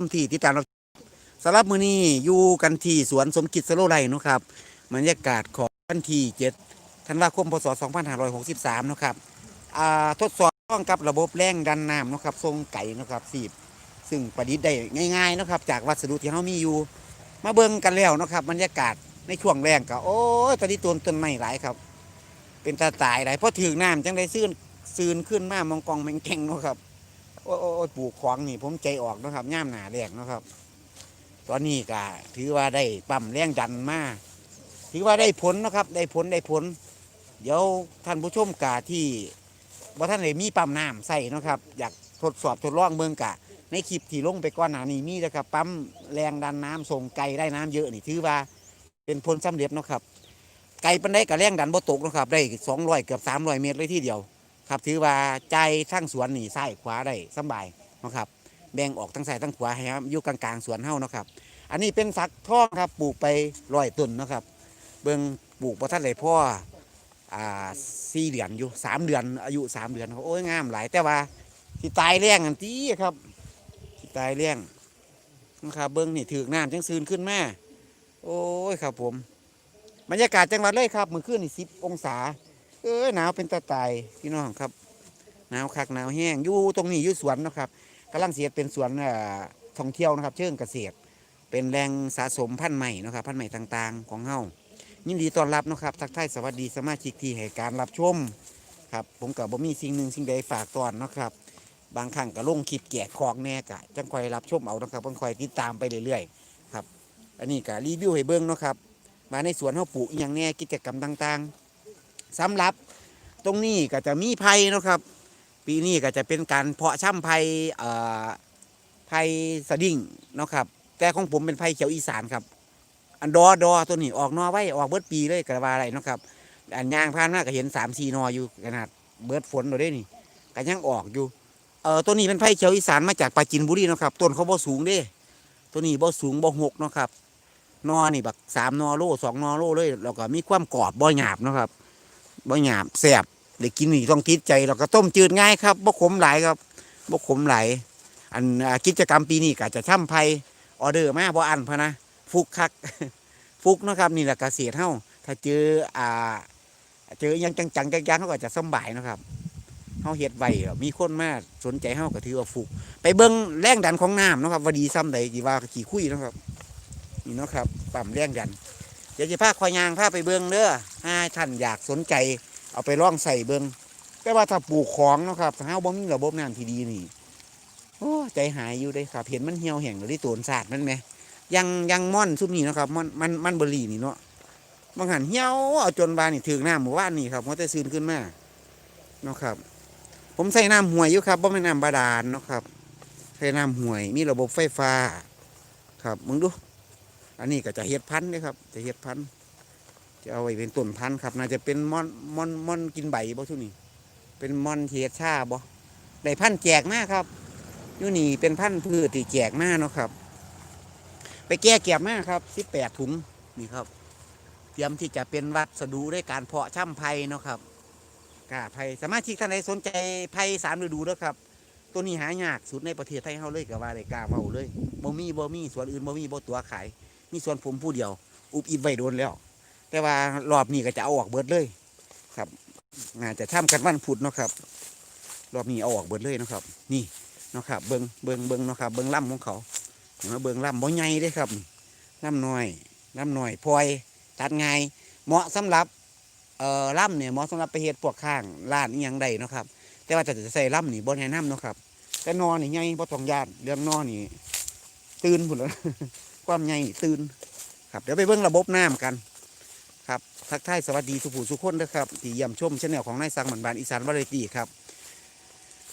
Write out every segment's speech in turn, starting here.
มที่ติดตามเราสำหรับมือนี้อยู่กันที่สวนสมกิจสโลไลนะครับบรรยากาศของวันที่7ธันวาคมพศ 2563นะครับทดสอบต้องกับระบบแรงดันน้ำนะครับทรงไก่นะครับสีบซึ่งประดิษฐ์ได้ง่ายๆนะครับ จากวัสดุที่เรามีอยู่ มาเบิ่งกันแล้วนะครับบรรยากาศในช่วงแรงก็โอ้ยตอนนี้ต้นต้นไม้หลายครับ เป็นตาตายหลายเพราะถือน้ำจังได้ซื่นซืนขึ้นมามองกองแมงแกงนะครับ โอ้โอ้ปลูกของนี่ผมใจออกนะครับย่ามหนาแรงนะครับ ตอนนี้ก็ถือว่าได้ปั๊มแรงดันมาถือว่าได้ผลนะครับ ได้ผลได้ผล เดี๋ยวท่านผู้ชมกาที่ว่าท่านได้มีปั๊มน้ำใส่นะครับ อยากทดสอบทดลองเมืองกะ ในคลิปที่ลงไปก่อนหนานี้มีนะครับปั๊มแรงดันน้ำส่งไกลได้น้ำเยอะนี่ถือว่าเป็นผลสำเร็จนะครับ ไกลปันได้กับแรงดันบ่ตกนะครับ ได้สองร้อยเกือบสามร้อยเมตรเลยทีเดียว ครับถือว่าใจทั้งสวนนี่ซ้ายขวาได้สบายนะครับแบ่งออกทั้งซ้ายทั้งขวาให้ครับอยู่กลางๆสวนเฮานะครับ อันนี้เป็นสักทองครับปลูกไปร้อยต้นนะครับ เบิ่งปลูกประทัดเลยพ่ออ่าสี่เดือนอยู่สามเดือน อายุสามเดือนโอ้ยงามหลายแต่ว่าที่ตายแรงอันตีครับที่ตายแรงนะครับเบิ่งนี่ถือน้ำจังซืนขึ้นแมาโอ้ยครับผม บรรยากาศจังหวัดเลยครับมือขึ้นนี่สิบองศา เอ้ยหนาวเป็นตาตายพี่น้องครับหนาวคักหนาวแห้งอยู่ตรงนี้อยู่สวนนะครับกำลังเสียเป็นสวนท่องเที่ยวนะครับ เชิงเกษตร เป็นแรงสะสมพันธุ์ใหม่นะครับ พันธุ์ใหม่ต่างๆ ของเฮายินดีต้อนรับนะครับ ทักทายสวัสดีสมาชิกที่ให้การรับชมครับ ผมกับบ่มีสิ่งหนึ่งสิ่งใดฝากตอนนะครับ บางครั้งก็ลงคลิปแกะของแน่กะจังคอยรับชมเอานะครับจังคอยติดตามไปเรื่อยๆครับ อันนี้ก็รีวิวให้เบิ่งนะครับมาในสวนเฮาปลูกอย่างแน่กิจกรรมต่างๆ สำหรับตรงนี้ก็จะมีไผ่นะครับ ปีนี้ก็จะเป็นการเพาะช่ำไผ่ไผ่สดิ้งเนาะครับ แต่ของผมเป็นไผ่เขียวอีสานครับ อันดอดอตัวนี้ออกนอไว้ออกเบิดปีเลยกระวาอะไรเนาะครับ อันยางพานมาก็เห็นสามสี่นออยู่ขนาดเบิดฝนเราได้นี่ก็ยังออกอยู่เอ่อตัวนี้เป็นไผ่เขียวอีสานมาจากปราจินบุรีเนาะครับต้นเขาบ่สูงเด้ ตัวนี้บ่สูงบ่หกเนาะครับนอนี่บักสามนอโลสองนอโลเลยแล้วก็มีความกรอบบ่หยาบเนาะครับ บ่หยาบแซ่บได้กินนี่ต้องติดใจแล้วก็ต้มจืดง่ายครับบ่ขมหลายครับบ่ขมหลายอันกิจกรรมปีนี้ก็จะช่ำไพออเดอร์มาบ่อันพะนะฟุกคักฟุกเนาะครับนี่แหละเกษตรเฮาถ้าเจออ่าเจอยังจังๆจังๆเขาก็จะสบายนะครับเฮาเฮ็ดไว้แล้วมีคนมาสนใจเฮาก็ถือว่าฟุก ไปเบิ่งแรงดันของน้ำนะครับว่าดีซ้ำใดกี่ว่ากี่คุยนะครับนี่นะครับปั๊มแรงดัน ดี๋ยวจะพาคอยยางพาไปเบิ่งเด้อถ้าท่านอยากสนใจ เอาไปร่องใส่เบิงแต่ว่าถ้าปลูกของนะครับถ้าเฮาบ่มีระบบน้ำที่ดีนี่โอ้ใจหายอยู่เด้ครับ เห็นมันเหี่ยวแห้งหรือที่ตัวสาดมันไหมยังยังม่อนซุมนี้นะครับม่อนมันมันบรีนี่เนาะบางหันเหี่ยวเอาจนบานนี่ถึงน้ำหมู่บ้านนี่ครับมันจะซึนขึ้นมาเนาะครับ ผมใส่น้ำห่วยอยู่ครับบ่แม่นน้ำบาดาลเนาะครับใส่น้ำห่วยมีระบบไฟฟ้า ครับมึงดู อันนี้ก็จะเฮ็ดพันธุ์เด้ครับ จะเฮ็ดพันธุ์จะเอาไว้เป็นต้นพันธุ์ครับ น่าจะเป็นม่อนม่อนม่อนกินใบบ่ทุนี่เป็นม่อนเทียชาบ่ได้พันธุ์แจกมาครับอยู่นี่เป็นพันธุ์พืชที่แจกมาเนาะครับ ไปแก้เก็บมาครับสิบแปดถุงนี่ครับ เตรียมที่จะเป็นวัสดุด้วยการเพาะช่ำไผ่เนาะครับกาไผ่สมาชิกท่านใดสนใจไผ่สามฤดูเด้อครับ ตัวนี้หายากสุดในประเทศไทยเฮาเลยก็ว่าได้กาเว้าเลยบ่มีบ่มีสวนอื่นบ่มีบ่ตัวขาย มีส่วนผมผู้เดียว อุบอิบไว้โดนแล้ว แต่ว่ารอบนี้ก็จะเอาออกเบิดเลยครับน่าจะทำกันวันพุธเนาะครับ รอบนี้เอาออกเบิดเลยเนาะครับ นี่เนาะครับเบิงเบิงเบิงเนาะครับ เบิงล่ำของเขาเนไหมเบิงล่ำบ่ใหญ่เด้ครับล่ำน้อยล่ำน้อยพลอยตัดง่ายเหมาะสำหรับเอ่อล่ำเนี่ยเหมาะสำหรับไปเฮ็ดพวกข้างร้านอีหยังใดเนาะครับ แต่ว่าจะจะใส่ล่ำนี่บ่แนะนำเนาะครับแต่นอนี่ใหญ่บ่ต้องยานเรื่องนอนี่ตื่นพุ่นแล้ว ความใหญ่ตื่นครับเดี๋ยวไปเบิ่งระบบน้ำกันครับทักทายสวัสดีสุผู้สุขคนนะครับที่เยี่ยมชมชแนลของนายสังหมันบานอีสานวาไรตี้ครับ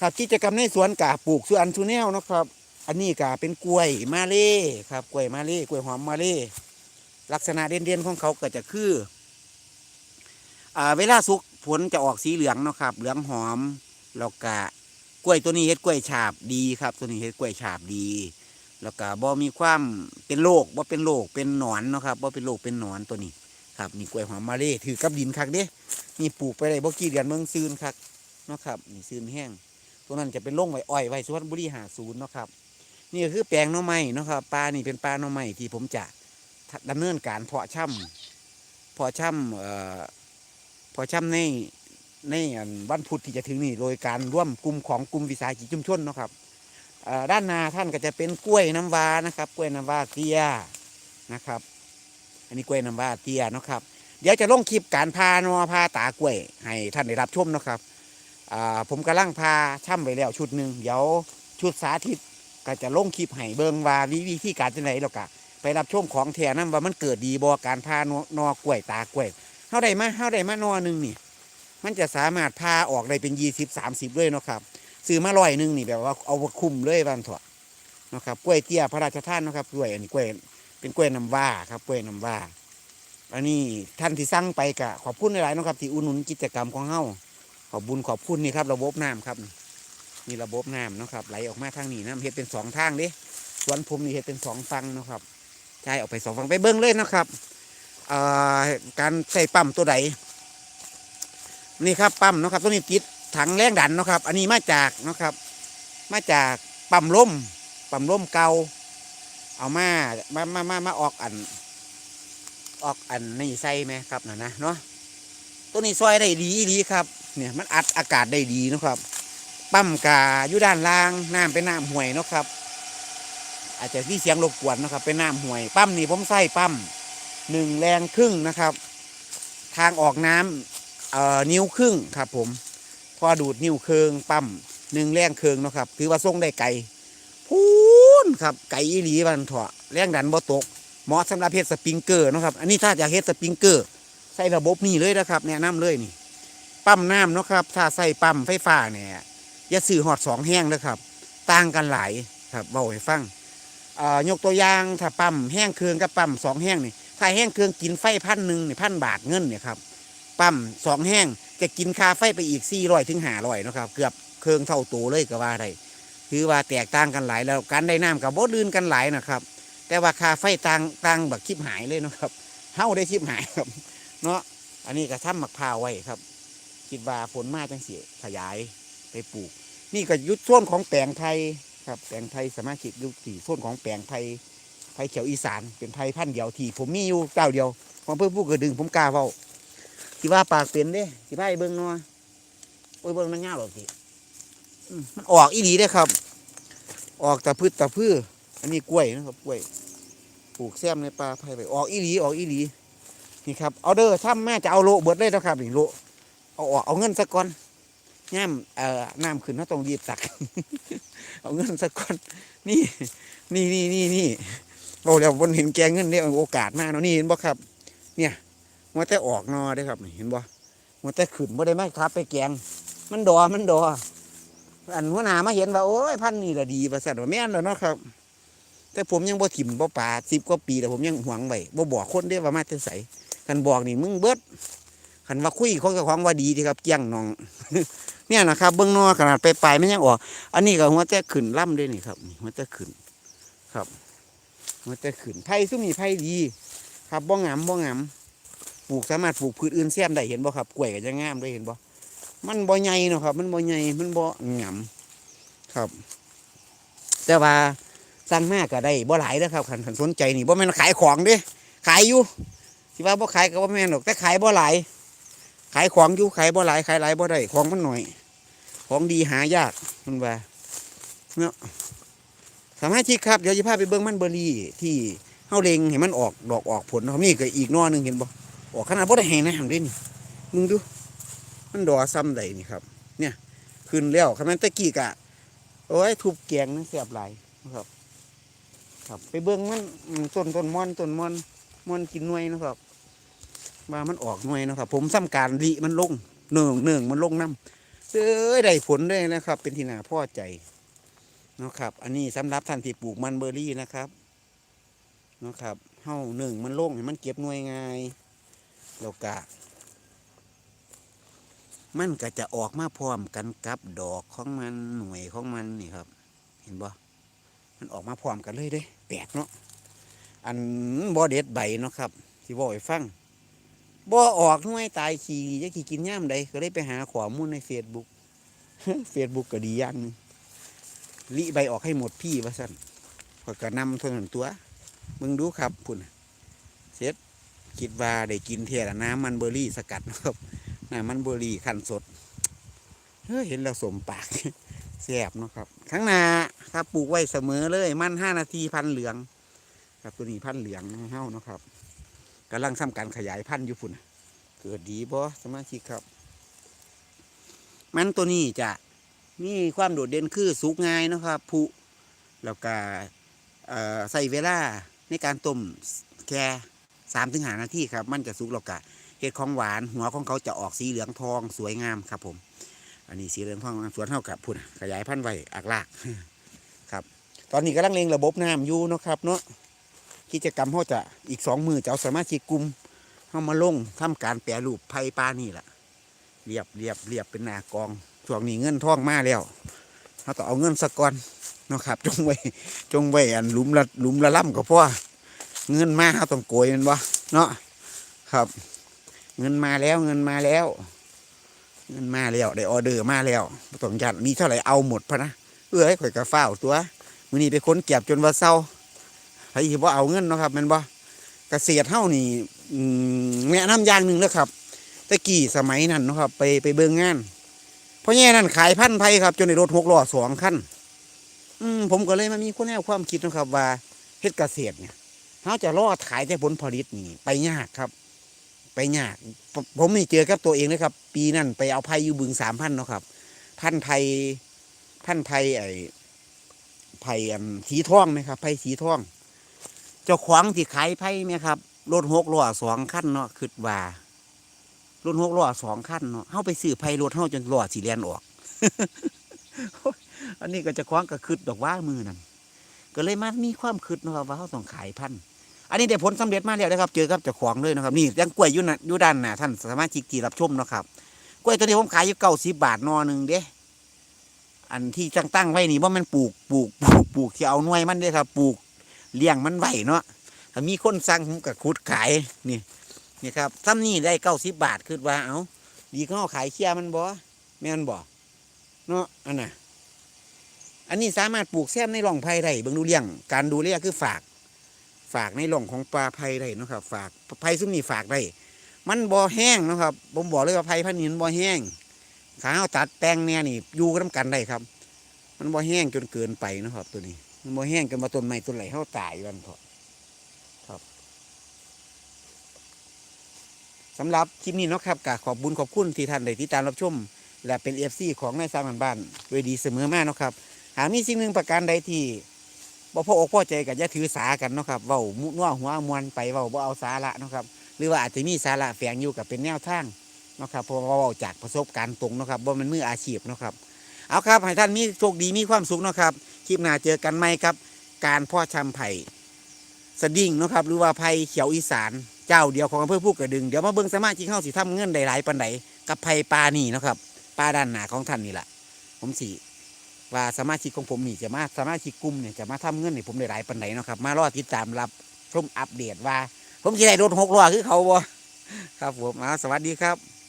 ครับกิจกรรมในสวนกาปลูกสุอันสุแนวเนะครับ อันนี้กาเป็นกล้วยมาเล่ครับกล้วยมาเล่กล้วยหอมมาเล่ลักษณะเด่นๆของเขาก็จะคืออ่าเวลาสุกผลจะออกสีเหลืองเนาะครับ เหลืองหอมแล้วก็กล้วยตัวนี้เฮ็ดกล้วยฉาบดีครับ ตัวนี้เฮ็ดกล้วยฉาบดี แล้วก็บ่มีความเป็นโรคบ่เป็นโรคเป็นหนอนเนาะครับบ่เป็นโรคเป็นหนอนตัวนี้ครับนี่กล้วยหอมมาเล่ถือกับดินคักเด้นี่ปลูกไปได้บ่กี่เดือนเมืองซืนคักเนาะครับนี่ซืนแห้งตัวนั้นจะเป็นโร่งไว้อ้อยไว้สุพรรณบุรีหาศูนย์เนาะครับนี่คือแปลงน่อไม้เนาะครับปลานี่เป็นปลาน่อไม้ที่ผมจะดำเนินการเพาะช่ำเพาะช่ำเอ่อเพาะช่ำในในวันพุธที่จะถึงนี่โดยการร่วมกลุ่มของกลุ่มวิสาหกิจชุมชนเนาะครับ ด้านหนาท่านก็จะเป็นกล้วยน้ำว้านะครับ กล้วยน้ำว้าเตี้ยนะครับ อันนี้กล้วยน้ำว้าเตี้ยนะครับ เดี๋ยวจะลงคลิปการพานอพาตากล้วย ให้ท่านได้รับชมนะครับผมกำลังพาช่ำไปแล้วชุดหนึ่งเดี๋ยวชุดสาธิตก็จะลงคลิปให้เบิงว่าวิวิธีการจังไดแล้วก็ไปรับชมของแท้นั้นว่ามันเกิดดีบ่การพานอนอกล้วยตากล้วยเฮาไดมาเฮาไดมานอหนึ่งนี่ มันจะสามารถพาออกได้เป็นยี่สิบสามสิบเลยนะครับ ซื้อมาร้อยหนึงนี่แบบว่าเอาคุ้มเลยบ้านถอะเนะครับกล้วยเตี้ยพระราชทานนะครับกล้วยอันนี้กล้วยเป็นกล้วยน้ำว้าครับกล้วยน้ำว้าอันนี้ท่านที่สั่งไปกะขอบคุณหลายๆนะครับ ที่อุดหนุนกิจกรรมของเฮาขอบบุญขอบคุณนี่ครับ ระบบน้ำครับมีระบบน้ำนะครับ ไหลออกมาทางนี้น้ำเฮ็ดเป็นสองทางเด้สวนผมนี่เฮ็ดเป็นสองฝั่งนะครับใช่ออกไปสองฝั่งไปเบิ้งเลยนะครับการใส่ปั๊มตัวใดนี่ครับปั๊มนะครับตัวนี้ติด ถังแรงดันนะครับ อันนี้มาจากนะครับ มาจากปั๊มลมปั๊มลมเก่าเอามามามามามาออกอัน ออกอันนี่ใส่ไหมครับนะนะเนาะตัวนี้ซอยได้ดีอีครับ เนี่ยมันอัดอากาศได้ดีนะครับปั๊มกาอยู่ด้านล่างน้ำเป็นน้ำห่วยนะครับ อาจจะมีเสียงรบกวนนะครับ เป็นน้ำห่วยปั๊มนี่ผมใส่ปั๊มหนึ่งแรงครึ่งนะครับ ทางออกน้ำเอ่อนิ้วครึ่งครับผม พอดูดนิ้วเคืองปั๊มหนึ่งแรงเคืองเนาะครับถือว่าส่งได้ไกลพูนครับไกลอีหลีบันเถาะแรงดันบ่ตกเหมาะสำหรับเฮ็ดสปริงเกอร์นะครับ อันนี้ถ้าอยากเฮ็ดสปริงเกอร์ใส่ระบบนี้เลยนะครับ แนะนำเลยนี่ ปั๊มน้ำเนาะครับ ถ้าใส่ปั๊มไฟฟ้าเนี่ยอย่าซื้อหอดสองแห้งเลยครับ ต่างกันหลายครับเบาให้ฟังยกตัวอย่างถ้าปั๊มแห้งเครื่องกับปั๊มสองแห้งนี่ถ้าแห้งเครื่องกินไฟพันหนึ่งนี่พันบาทเงินเนี่ยครับ ปั๊มสองแห้งจะกินค่าไฟไปอีกสี่ร้อยถึงห้าร้อยนะครับ เกือบเครื่องเท่าตัวเลยก็ว่าได้คือว่าแตกต่างกันหลายแล้วการได้น้ำกับบ่ลื่นกันหลายนะครับ แต่ว่าค่าไฟต่างต่างแบบคิบหายเลยนะครับเฮาได้คิบหายครับ เนาะอันนี้ก็ทำหมักพาวไว้ครับ คิดว่าผลมาจังสียขยายไปปลูก นี่ก็ยุดส่วนของแปลงไทยครับแปลงไทยสามาชิกอยุที่ส่วนของแปลงไทยไทยเขียวอีสานเป็นไทยพันธุ์เดียวที่ผมมีอยู่เจ้าเดียวของเพื่อผู้กระดึงผมกล้าเฝ้า ที่ว่าปากเป็นเด้ที่ว่าให้เบิ้งนาะโอ้ยเบิ้งมันยาวหรอกสิมันออกอีหลีเด้ครับ ออกตะพืชตะพืชอันนี้กล้วยนะครับกล้วยปลูกแซมในป่าไผ่ไปออกอีหลีออกอีหลีนี่ครับเอาเด้อถ้าแม่จะเอาโลเบิดเลยนะครับนี่โลเอาออกเอาเงินสักก่อนย่ามเอ่อน้ำขึ้นเขาต้องรีบตัก เอาเงินสักก้อนนี่นี่นี่นี่นี่บอกแล้วบนเห็นแกเงินเนี่ยโอกาสมากเนาะนี่เห็นบ่ครับ เนี่ย มันแต่ออกนอได้ครับเห็นบ่มันแต่ขึ้นบ่ได้ไหมครับไปแกง มันดอมันดออันหัวหน้ามาเห็นว่าโอ้ยพันนี่ละดีประเสริฐว่าแม่นแล้วเนาะครับ แต่ผมยังบ่ถิ่มบ่ป่าสิบกว่าปีแต่ผมยังหวงไว้บ่บอกคนเด้ว่ามาแต่ไสกันบอกนี่มึงเบิดคันว่าคุยเขากับของว่าดีที่ครับเกี้ยงน้อง เนี่ยนะครับเบื้องนอกขนาดไปปลายๆมันยังออก อันนี้ก็หัวแต่ขึ้นล่ำด้วยนี่ครับหัวแต่ขึ้นครับหัวแต่ขึ้นไผ่ซุ่มนี่ไผ่ดี ครับบ่งามบ่งาม ปลูกสามารถปลูกพืชอื่นแซมได้เห็นบ่ครับกล้วยก็จะงามได้เห็นบ่มันบ่ใหญ่เนาะครับ มันบ่ใหญ่มันบ่งามครับ แต่ว่าสั่งมากก็ได้บ่หลายนะครับคันคันสนใจนี่บ่แม่นขายของเด้ขายอยู่ที่ว่าบ่ขายก็บ่แม่นหรอกแต่ขายบ่หลายขายของอยู่ขายบ่หลายขายหลายบ่ได้ของมันหน่อย ของดีหายากมันว่าเนาะสามารถที่ครับเดี๋ยวจะพาไปเบิ้งมันเบอร์รี่ที่เฮาเล็งเห็นมันออกดอกออกผลนี่ก็อีกนอหนึ่งเห็นบ่ ออกขนาดบ่ได้แห้งนะหันด้วยนี่มึงดู มันดอซ้ำใดนี่ครับ เนี่ยขึ้นแล้วคำนั้นตะกี้กะโอ้ยทุบแกงนั่นเสียบหลายนะครับ ครับไปเบิ้งมันต้นต้นม่อนต้นม่อนม่อนกินหน่วยนะครับว่ามันออกหน่วยนะครับ ผมซ้ำการลีมันลงเนื่องเนื่องมันลงน้ำเอ้ยได้ผลด้นะครับ เป็นที่น่าพอใจนะครับ อันนี้สำหรับท่านที่ปลูกมันเบอร์รี่นะครับนะครับเฮ้าหนึ่งมันลงให้มันเก็บหน่วยง่าย แล้วก็มันก็จะออกมาพร้อมกันกับดอกของมันหน่วยของมันนี่ครับ เห็นบ่มันออกมาพร้อมกันเลยเด้แปลกเนาะอันบ่เด็ดใบเนาะครับที่บอกให้ฟังบ่ออกหน่วยตายขี่จะขี่กินย่ามใดก็เลยไปหาข้อมูลในเฟซบุ๊กเฟซบุ๊กก็ดีอย่างนึงลิใบออกให้หมดพี่ว่าสั่นอยก็นำท่านั้นตัวมึงดูครับพุ่นเสร็จ คิดว่าได้กินเทียละน้ำมันเบอร์รี่สกัดนะครับน้ำมันเบอร์รี่ขั้นสดเฮ้ยเห็นแล้วสมปากแซบนะครับข้างหน้าครับปลูกไว้เสมอเลย มันห้านาทีพันเหลือง ครับตัวนี้พันเหลืองเฮ้านะครับกำลังทำการขยายพันธุ์อยู่พุ่นเกิดดีบ่สมาชิกครับ มันตัวนี้จะมีความโดดเด่นคือสุกง่ายนะครับผุแล้วก็ใส่เวลาในการต้มแค่ สามถึงหานาทีครับ มันจะสุกแล้วก็เห็ดของหวานหัวของเขาจะออกสีเหลืองทองสวยงามครับผม อันนี้สีเหลืองทองสวนเท่ากับพุ่นขยายพันธุ์ไว้อักลากครับ ตอนนี้กำลังเลงระบบน้ำอยู่นะครับเนาะกิจกรรมเขาจะอีกสองมือจะเอาสมาชิกกลุ่มเข้ามาลงทำการแปรรูปไผ่ปลานี่แหละเรียบเรียบเรียบเป็นหนากองช่วงนี้เงินท่องมาแล้วเขาต้องเอาเงินสะก่อนนะครับจงไว้จงไว้อันหลุมละหลุมละล่ำก็พอ เงินมาเขาต้องโกยมันบ่เนาะครับ เงินมาแล้วเงินมาแล้ว เงินมาแล้วได้ออเดอร์มาแล้วต้องยันมีเท่าไหร่เอาหมดพะนะเอ้ยข่อยกระฟ้าตัวมือนี้ไปค้นเก็บจนว่าเศร้าใครสิบ่เอาเงินเนาะครับมันบ่เกษตรเฮานี่อืมแนะนำอย่างหนึ่งเด้อครับตะกี้สมัยนั้นนะครับ ไปไปเบิ่งงานเพราะแง่นั้นขายพันธุ์ไผ่ครับ จนในรถหกล้อสองคันอืมผมก็เลยมามีคนแนวความคิดนะครับว่าเฮ็ดเกษตรเนี่ย เขาจะรอดขายแต่ผลผลิตนี่ ไปยากครับ ไปยาก ผมมนี่เจอกับตัวเองเลยครับ ปีนั้นไปเอาไผ่อยู่บึงสามพันเนาะครับ พันธุ์ไผ่พันไผ่ไอ้ไผ่อันสีทองไหมครับไผ่สีทอง เจ้าของที่ขายไผ่ไหมครับรถหกล้อสองคันเนาะคิดว่ารถหกล้อสองคันเนาะเฮาไปซื้อไผ่รถเฮาจนล้อสีแลนออก อันนี้ก็จะคว้างก็คืดดอกว่ามือนั่นก็เลยมามีความคืดเนาะครับว่าเขาต้องขายพันธุ์ อันนี้ได้ผลสำเร็จมาแล้วนะครับ เจอกับเจ้าของเลยนะครับ นี่ยังกล้วยอยู่นะอยู่ด้านน่ะท่านสามารถจิกที่รับชมนะครับกล้วยตัวนี้ผมขายอยู่เก้าสิบบาทนอหนึ่งเด้ อันที่ตั้งตั้งไว้นี่ว่ามันปลูกปลูกปลูกปลูกที่เอาหน่วยมันเด้ครับ ปลูกเลี้ยงมันไว้เนาะถ้ามีคนสั่งผมก็ขุดขายนี่นี่ครับซ้ำนี่ได้เก้าสิบบาทคือว่าเอาดีก็เอาขายเคียมันบ่แม่นบ่เนาะอันน่ะอันนี้สามารถปลูกแซมในร่องไผ่ได้เบิ่งดูเลี้ยง การดูแลคือฝาก ฝากในร่องของปลาไผ่ได้นะครับ ฝากไผ่ซึ่งนี่ฝากได้ มันบ่อแห้งนะครับผมบอกเลยว่าไผ่พันธุ์นี้มันบ่อแห้งขาเอาตัดแปลงเนี่ยนี่อยู่กันกันได้ครับ มันบ่แห้งจนเกินไปนะครับ ตัวนี้ มันบ่แห้งจนมาต้นไม้ต้นไหลเข้าตายวันเถอะสำหรับคลิปนี้นะครับกขอบบุญขอบคุณที่ท่านได้ติดตามรับชมและเป็นเอฟซีของนายสางบ้านบ้านด้วดีเสมอมาเนะครับ หากมีสิ่งหนึ่งประการใดที่ บ่พออกพอใจกับอย่าถือสากันเนาะครับเว้ามุนัวหัวมวนไปเว้าบ่เอาสาระเนาะครับ หรือว่าอาจจะมีสาระแฝงอยู่กับเป็นแนวทางเนาะครับเพราะว่าเว้าจากประสบการณ์ตรงเนาะครับว่ามันมืออาชีพเนาะครับเอาครับให้ท่านมีโชคดีมีความสุขเนาะครับคลิปหน้าเจอกันใหม่ครับ การพ่อชำไผ่สดิ้งเนาะครับหรือว่าไผ่เขียวอีสานเจ้าเดียวของอำเภอผู้กระดึงเดี๋ยวมาเบิ่งสมาชิกเข้าสิทำเงินได้หลายปันใดกับไผ่ปลานี่เนาะครับปลาด้านหนาของท่านนี่แหละผมสิ ว่าสมาชิกของผมนี่จะมาสมาชิกกลุ่มเนี่ยจะมาทำเงินให้ผมได้หลายปันไหนเนาะครับมารอติดตามรับชมอัปเดตว่า ผมจะได้รถหกล้อคือเขาบ่ครับผมเอาสวัสดีครับ